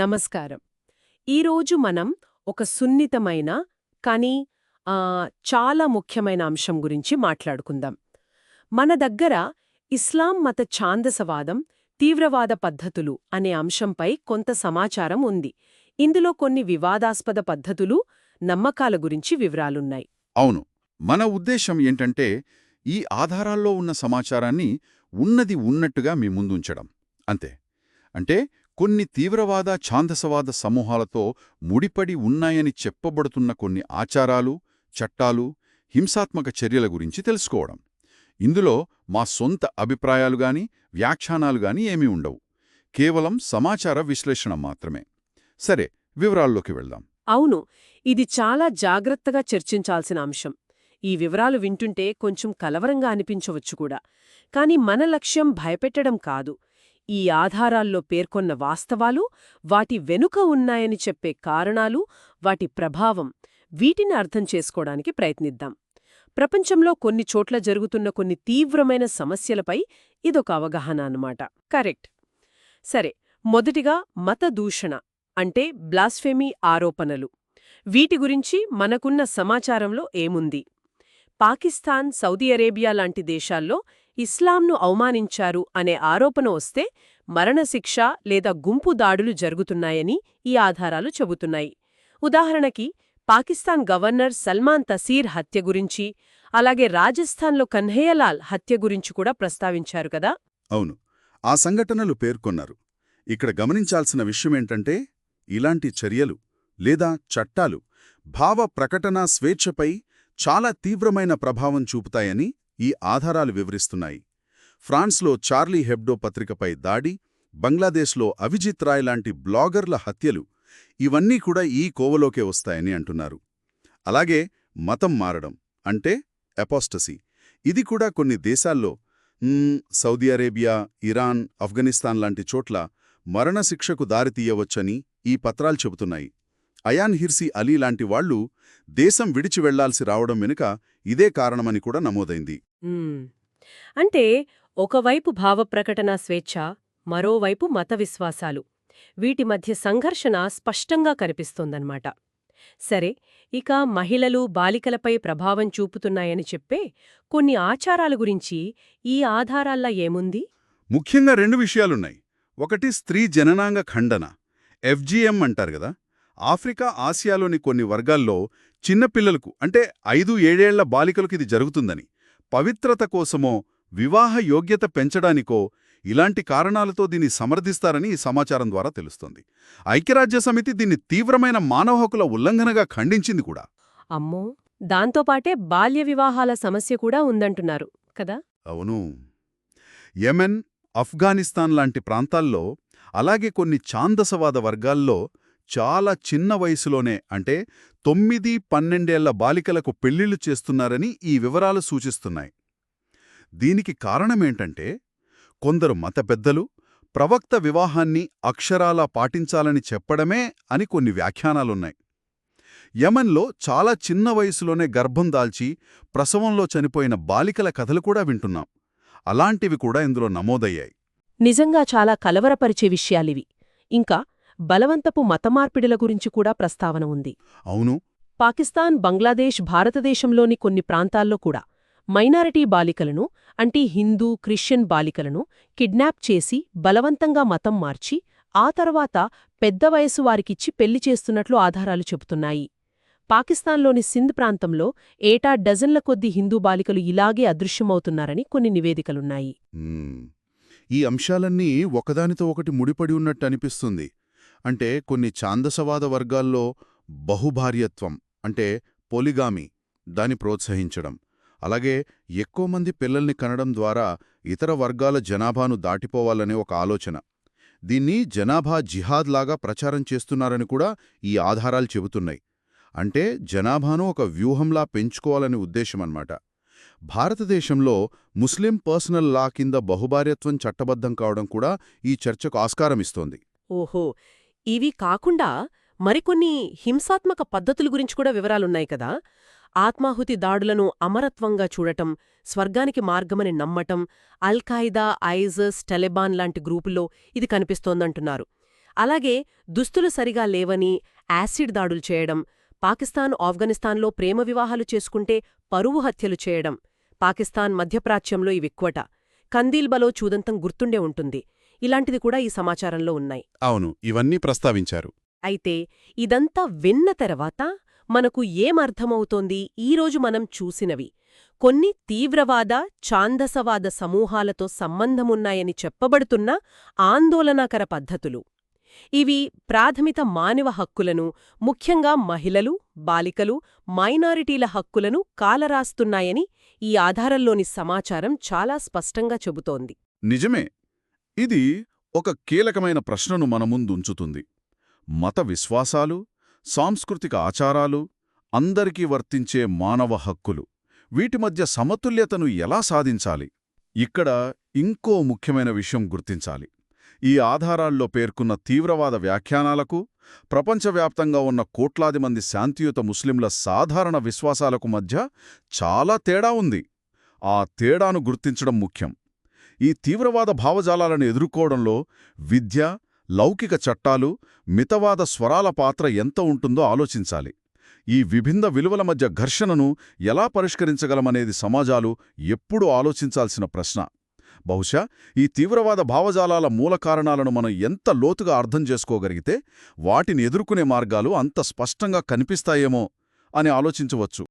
నమస్కారం. ఈరోజు మనం ఒక సున్నితమైన కానీ చాలా ముఖ్యమైన అంశం గురించి మాట్లాడుకుందాం. మన దగ్గర ఇస్లాం మత ఛాందసవాదం తీవ్రవాద పద్ధతులు అనే అంశంపై కొంత సమాచారం ఉంది. ఇందులో కొన్ని వివాదాస్పద పద్ధతులు నమ్మకాల గురించి వివరాలున్నాయి. అవును. మన ఉద్దేశం ఏంటంటే ఈ ఆధారాల్లో ఉన్న సమాచారాన్ని ఉన్నది ఉన్నట్టుగా మీ ముందుంచడం అంతే. అంటే కొన్ని తీవ్రవాద ఛాందసవాద సమూహాలతో ముడిపడి ఉన్నాయని చెప్పబడుతున్న కొన్ని ఆచారాలు చట్టాలు హింసాత్మక చర్యల గురించి తెలుసుకోవడం. ఇందులో మా సొంత అభిప్రాయాలు గాని వ్యాఖ్యానాలు గాని ఏమీ ఉండవు. కేవలం సమాచార విశ్లేషణ మాత్రమే. సరే వివరాల్లోకి వెళ్దాం. అవును ఇది చాలా జాగ్రత్తగా చర్చించాల్సిన అంశం. ఈ వివరాలు వింటుంటే కొంచెం కలవరంగా అనిపించవచ్చు కూడా. కాని మన లక్ష్యం భయపెట్టడం కాదు. ఈ ఆధారాల్లో పేర్కొన్న వాస్తవాలు వాటి వెనుక ఉన్నాయని చెప్పే కారణాలు వాటి ప్రభావం వీటిని అర్థం చేసుకోవడానికి ప్రయత్నిద్దాం. ప్రపంచంలో కొన్ని చోట్ల జరుగుతున్న కొన్ని తీవ్రమైన సమస్యలపై ఇదొక అవగాహన అన్నమాట. కరెక్ట్. సరే మొదటిగా మత దూషణ అంటే బ్లాస్ఫెమీ ఆరోపణలు. వీటి గురించి మనకున్న సమాచారంలో ఏముంది? పాకిస్తాన్ సౌదీ అరేబియా లాంటి దేశాల్లో ఇస్లాంను అవమానించారు అనే ఆరోపణ వస్తే మరణశిక్ష లేదా గుంపు దాడులు జరుగుతున్నాయని ఈ ఆధారాలు చెబుతున్నాయి. ఉదాహరణకి పాకిస్తాన్ గవర్నర్ సల్మాన్ తసీర్ హత్య గురించి అలాగే రాజస్థాన్లో కన్హయ్యలాల్ హత్య గురించి కూడా ప్రస్తావించారు కదా? అవును. ఆ సంఘటనలు పేర్కొన్నారు. ఇక్కడ గమనించాల్సిన విషయమేంటంటే ఇలాంటి చర్యలు లేదా చట్టాలు భావ ప్రకటనా స్వేచ్ఛపై చాలా తీవ్రమైన ప్రభావం చూపుతాయని ఈ ఆధారాలు వివరిస్తున్నాయి. ఫ్రాన్స్లో చార్లీ హెబ్డో పత్రికపై దాడి బంగ్లాదేశ్లో అవిజిత్ రాయ్ లాంటి బ్లాగర్ల హత్యలు ఇవన్నీ కూడా ఈ కోవలోకే వస్తాయని అంటున్నారు. అలాగే మతం మారడం అంటే ఎపాస్టసీ ఇది కూడా కొన్ని దేశాల్లో సౌదీ అరేబియా ఇరాన్ ఆఫ్ఘనిస్తాన్ లాంటి చోట్ల మరణశిక్షకు దారితీయవచ్చని ఈ పత్రాలు చెబుతున్నాయి. అయాన్ హిర్సీ అలీ లాంటి వాళ్ళు దేశం విడిచి వెళ్ళాల్సి రావడం వెనుక ఇదే కారణమని కూడా నమోదైంది. అంటే ఒకవైపు భావప్రకటన స్వేచ్ఛ మరోవైపు మత విశ్వాసాలు వీటి మధ్య సంఘర్షణ స్పష్టంగా కనిపిస్తోందన్నమాట. సరే ఇక మహిళలు బాలికలపై ప్రభావం చూపుతున్నాయని చెప్పే కొన్ని ఆచారాల గురించి ఈ ఆధారాల్లా ఏముంది? ముఖ్యంగా రెండు విషయాలున్నాయి. ఒకటి స్త్రీ జననాంగ ఖండన ఎఫ్జీఎం అంటారు కదా ఆఫ్రికా ఆసియాలోని కొన్ని వర్గాల్లో చిన్నపిల్లలకు అంటే ఐదు ఏడేళ్ళ బాలికలకు ఇది జరుగుతుందని పవిత్రత కోసమో వివాహ యోగ్యత పెంచడానికో ఇలాంటి కారణాలతో దీన్ని సమర్థిస్తారని ఈ సమాచారం ద్వారా తెలుస్తోంది. ఐక్యరాజ్య సమితి దీన్ని తీవ్రమైన మానవ హక్కుల ఉల్లంఘనగా ఖండించింది కూడా. అమ్మో! దాంతోపాటే బాల్య వివాహాల సమస్య కూడా ఉందంటున్నారు కదా? అవును. యెమెన్ ఆఫ్ఘనిస్తాన్ లాంటి ప్రాంతాల్లో అలాగే కొన్ని ఛాందసవాద వర్గాల్లో చాలా చిన్న వయసులోనే అంటే తొమ్మిది పన్నెండేళ్ళ బాలికలకు పెళ్ళిళ్ళు చేస్తున్నారని ఈ వివరాలు సూచిస్తున్నాయి. దీనికి కారణమేంటంటే కొందరు మత పెద్దలు ప్రవక్త వివాహాన్ని అక్షరాలా పాటించాలని చెప్పడమే అని కొన్ని వ్యాఖ్యానాలున్నాయి. యమన్లో చాలా చిన్న వయసులోనే గర్భం దాల్చి ప్రసవంలో చనిపోయిన బాలికల కథలు కూడా వింటున్నాం. అలాంటివి కూడా ఇందులో నమోదయ్యాయి. నిజంగా చాలా కలవరపరిచే విషయాలివి. ఇంకా బలవంతపు మతమార్పిడుల గురించి కూడా ప్రస్తావన ఉంది. అవును. పాకిస్తాన్ బంగ్లాదేశ్ భారతదేశంలోని కొన్ని ప్రాంతాల్లో కూడా మైనారిటీ బాలికలను అంటే హిందూ క్రిస్టియన్ బాలికలను కిడ్నాప్ చేసి బలవంతంగా మతం మార్చి ఆ తర్వాత పెద్ద వయసు వారికిచ్చి పెళ్ళి చేస్తున్నట్లు ఆధారాలు చెబుతున్నాయి. పాకిస్తాన్లోని సింధ్ ప్రాంతంలో ఏటా డజన్ల కొద్దీ హిందూ బాలికలు ఇలాగే అదృశ్యమవుతున్నారని కొన్ని నివేదికలున్నాయి. ఈ అంశాలన్నీ ఒకదానితో ఒకటి ముడిపడి ఉన్నట్టు అనిపిస్తుంది. అంటే కొన్ని ఛాందసవాద వర్గాల్లో బహుభార్యత్వం అంటే పొలిగామి దాని ప్రోత్సహించడం. అలాగే ఎక్కువ మంది పిల్లల్ని కనడం ద్వారా ఇతర వర్గాల జనాభాను దాటిపోవాలనే ఒక ఆలోచన. దీన్ని జనాభా జిహాద్ లాగా ప్రచారం చేస్తున్నారని కూడా ఈ ఆధారాలు చెబుతున్నాయి. అంటే జనాభాను ఒక వ్యూహంలా పెంచుకోవాలనే ఉద్దేశమన్నమాట. భారతదేశంలో ముస్లిం పర్సనల్ లా కింద బహుభార్యత్వం చట్టబద్ధం కావడం కూడా ఈ చర్చకు ఆస్కారమిస్తోంది. ఓహో! ఇవి కాకుండా మరికొన్ని హింసాత్మక పద్ధతుల గురించి కూడా వివరాలున్నాయి కదా. ఆత్మాహుతి దాడులను అమరత్వంగా చూడటం స్వర్గానికి మార్గమని నమ్మటం అల్ఖాయిదా ఐజస్ టెలెబాన్ లాంటి గ్రూపుల్లో ఇది కనిపిస్తోందంటున్నారు. అలాగే దుస్తులు సరిగా లేవని యాసిడ్ దాడులు చేయడం పాకిస్తాన్ ఆఫ్ఘనిస్తాన్లో ప్రేమ వివాహాలు చేసుకుంటే పరువు హత్యలు చేయడం పాకిస్తాన్ మధ్యప్రాచ్యంలో ఇవెక్కువట కందీల్బలో చూదంతం గుర్తుండే ఉంటుంది. ఇలాంటిది కూడా ఈ సమాచారంలో ఉన్నాయి. అవును ఇవన్నీ ప్రస్తావించారు. అయితే ఇదంతా విన్న తర్వాత మనకు ఏమర్థమవుతోంది ఈరోజు మనం చూసినవి కొన్ని తీవ్రవాద ఛాందసవాద సమూహాలతో సంబంధమున్నాయని చెప్పబడుతున్న ఆందోళనాకర పద్ధతులు. ఇవి ప్రాథమిక మానవ హక్కులను ముఖ్యంగా మహిళలు బాలికలు మైనారిటీల హక్కులను కాలరాస్తున్నాయని ఈ ఆధారంలోని సమాచారం చాలా స్పష్టంగా చెబుతోంది. నిజమే ఇది ఒక కీలకమైన ప్రశ్నను మన ముందుంచుతుంది. మత విశ్వాసాలు సాంస్కృతిక ఆచారాలు అందరికీ వర్తించే మానవ హక్కులు వీటి మధ్య సమతుల్యతను ఎలా సాధించాలి? ఇక్కడ ఇంకో ముఖ్యమైన విషయం గుర్తించాలి. ఈ ఆధారాల్లో పేర్కొన్న తీవ్రవాద వ్యాఖ్యానాలకు ప్రపంచవ్యాప్తంగా ఉన్న కోట్లాది మంది శాంతియుత ముస్లింల సాధారణ విశ్వాసాలకు మధ్య చాలా తేడా ఉంది. ఆ తేడాను గుర్తించడం ముఖ్యం. ఈ తీవ్రవాద భావజాలాలను ఎదుర్కోవడంలో విద్య లౌకిక చట్టాలు మితవాద స్వరాల పాత్ర ఎంత ఉంటుందో ఆలోచించాలి. ఈ విభిన్న విలువల మధ్య ఘర్షణను ఎలా పరిష్కరించగలమనేది సమాజాలు ఎప్పుడూ ఆలోచించాల్సిన ప్రశ్న. బహుశా ఈ తీవ్రవాద భావజాలాల మూల కారణాలను మనం ఎంత లోతుగా అర్థం చేసుకోగలిగితే వాటిని ఎదుర్కొనే మార్గాలు అంత స్పష్టంగా కనిపిస్తాయేమో అని ఆలోచించవచ్చు.